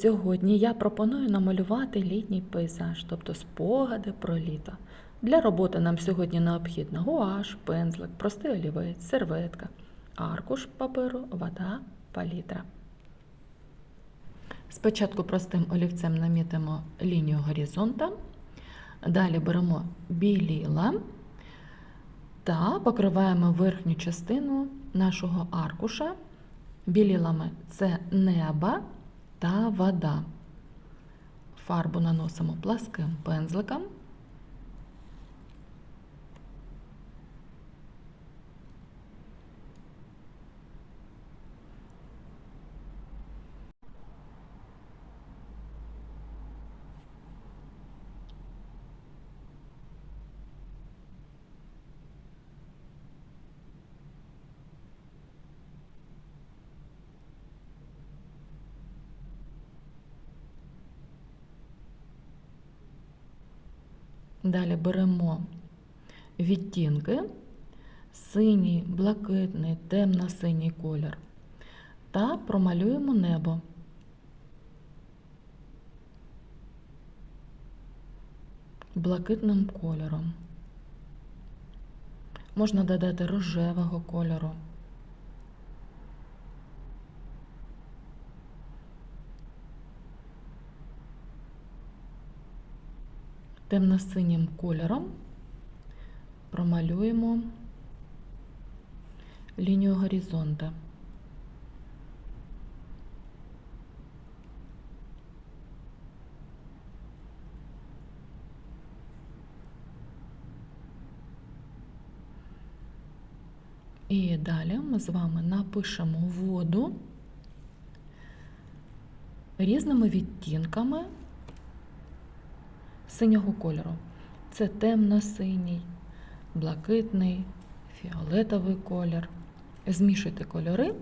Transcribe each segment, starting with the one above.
сьогодні я пропоную намалювати літній пейзаж, тобто спогади про літо. Для роботи нам сьогодні необхідно гуаш, пензлик, простий олівець, серветка, аркуш паперу, вода, палітра. Спочатку простим олівцем намітимо лінію горизонта, далі беремо біліла та покриваємо верхню частину нашого аркуша білілами це небо та вода. Фарбу наносимо пласким пензликом. Далі беремо відтінки, синій, блакитний, темно-синій колір та промалюємо небо. Блакитним кольором. Можна додати рожевого кольору. Темно-синім кольором промалюємо лінію горизонта. І далі ми з вами напишемо воду різними відтінками синього кольору. Це темно-синій, блакитний, фіолетовий колір. Змішуйте кольори.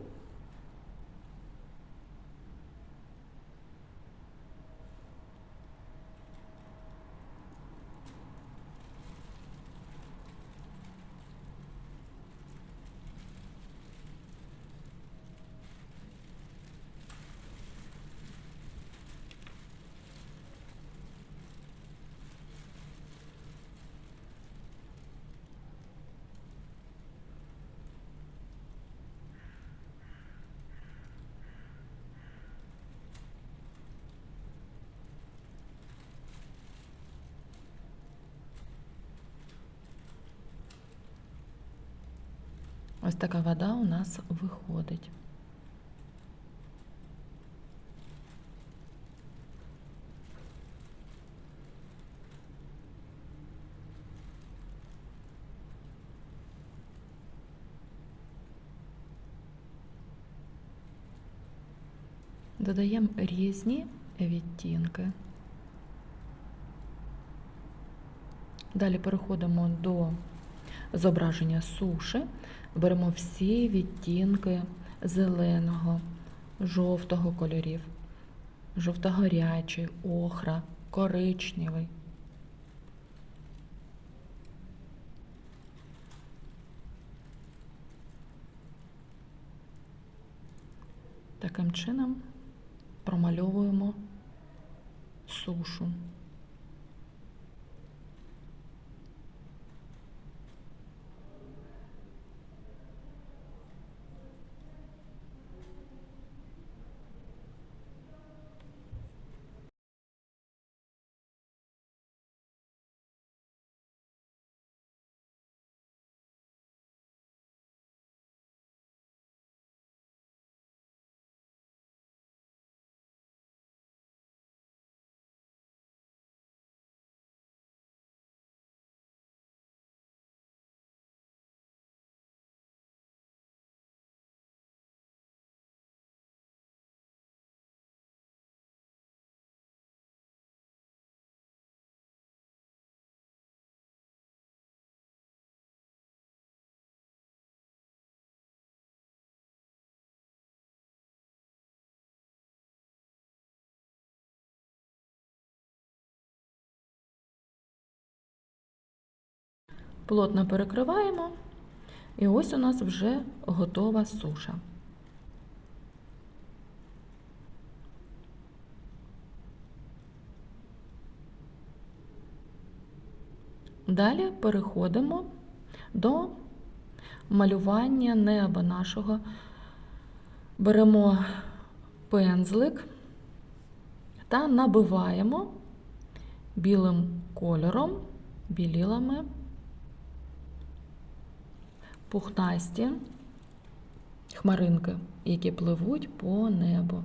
Ось така вода у нас виходить. Додаємо різні відтінки. Далі переходимо до зображення суші. Беремо всі відтінки зеленого, жовтого кольорів, жовтогорячий, охра, коричневий. Таким чином промальовуємо сушу. плотно перекриваємо, і ось у нас вже готова суша. Далі переходимо до малювання неба нашого. Беремо пензлик та набиваємо білим кольором, білілами пухнасті хмаринки, які пливуть по небу.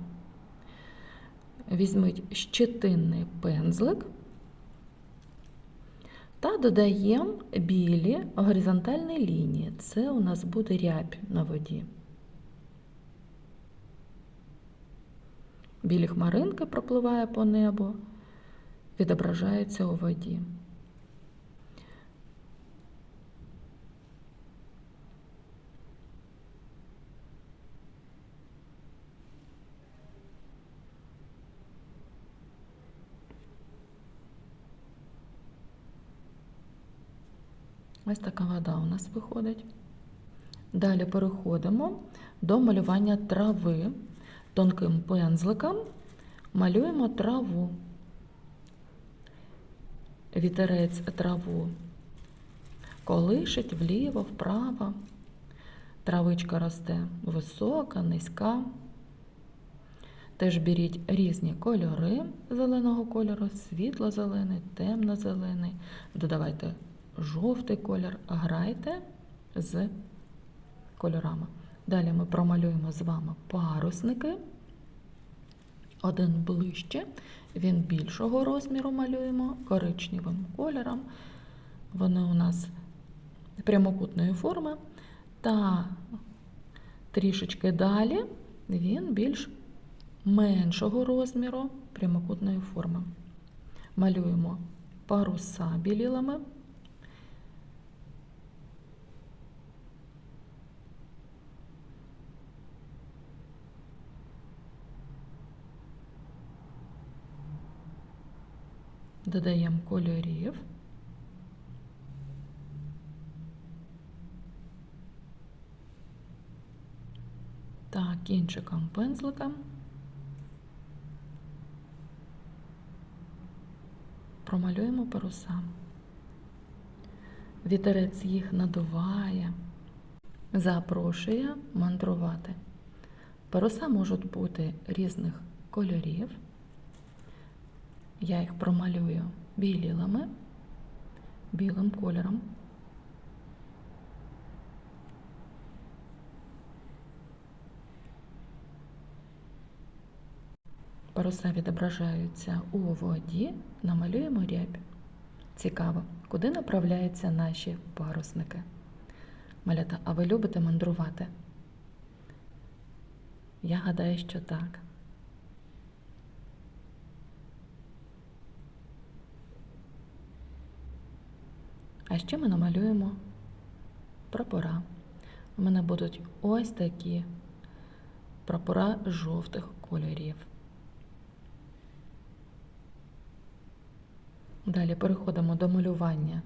Візьміть щетинний пензлик та додаємо білі горизонтальні лінії. Це у нас буде рябь на воді. Білі хмаринки пропливає по небу, відображаються у воді. Ось така вода у нас виходить. Далі переходимо до малювання трави. Тонким пензликом малюємо траву. Вітерець траву колишить вліво, вправо. Травичка росте висока, низька. Теж беріть різні кольори зеленого кольору, світло-зелений, темно-зелений. Додавайте жовтий колір, грайте з кольорами. Далі ми промалюємо з вами парусники. Один ближче, він більшого розміру малюємо коричневим кольором. Вони у нас прямокутної форми. Та трішечки далі він більш меншого розміру прямокутної форми. Малюємо паруса білілами. Додаємо кольорів. Так, кінчиком пензлика. Промалюємо паруса. Вітерець їх надуває, запрошує мандрувати. Паруса можуть бути різних кольорів. Я їх промалюю білілами, білим кольором. Паруса відображаються у воді, намалюємо рябь. Цікаво, куди направляються наші парусники? Малята, а ви любите мандрувати? Я гадаю, що так. А ще ми намалюємо прапора. У мене будуть ось такі прапора жовтих кольорів. Далі переходимо до малювання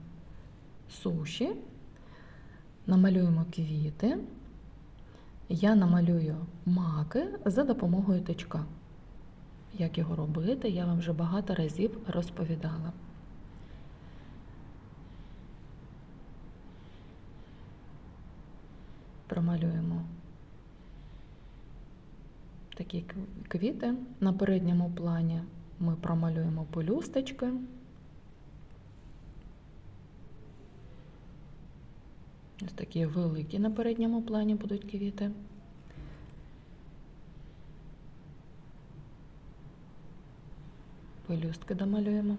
суші, намалюємо квіти. Я намалюю маки за допомогою тичка. Як його робити, я вам вже багато разів розповідала. Промалюємо такі квіти. На передньому плані ми промалюємо пелюсточки. Ось такі великі на передньому плані будуть квіти. Пелюстки домалюємо.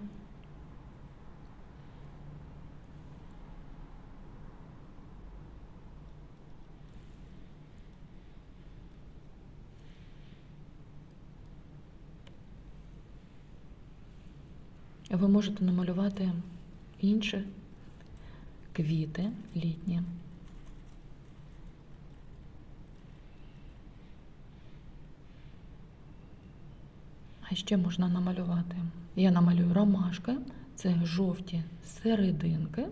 Ви можете намалювати інші квіти літні. А ще можна намалювати. Я намалюю ромашки, це жовті серединки.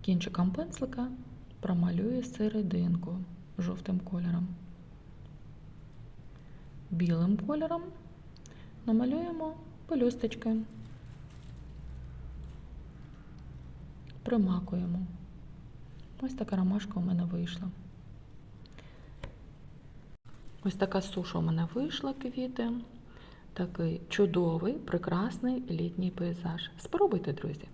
Кінчиком пензлика промалюю серединку жовтим кольором. Білим кольором намалюємо пелюсточки, примакуємо. Ось така ромашка у мене вийшла. Ось така суша у мене вийшла, квіти. Такий чудовий, прекрасний літній пейзаж. Спробуйте, друзі!